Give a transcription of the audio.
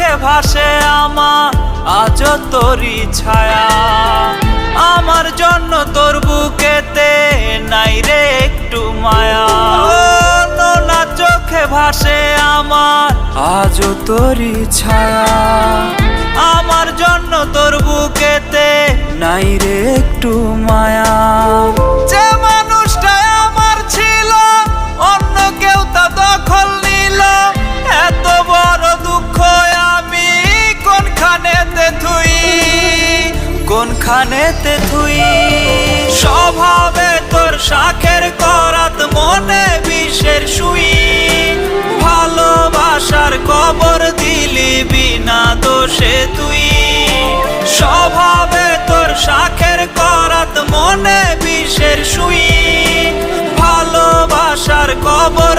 চোখে ভাসে আমার আজ তোরই ছায়া। আমার জন্য তোর বুকেতে নাই রে একটু মায়া। নোনা চোখে ভাসে আমার আজ তোরই ছায়া। আমার জন্য তোর বুকেতে নাই রে কোনখানেতে থুই কোনখানেতে থুই স্বভাবে তোর শাখের করাত মনে বিষের শুই ভালোবাসার কবর দিলি বিনা দোষে তুই। স্বভাবে তোর শাখের করাত মনে বিষের শুই ভালোবাসার কবর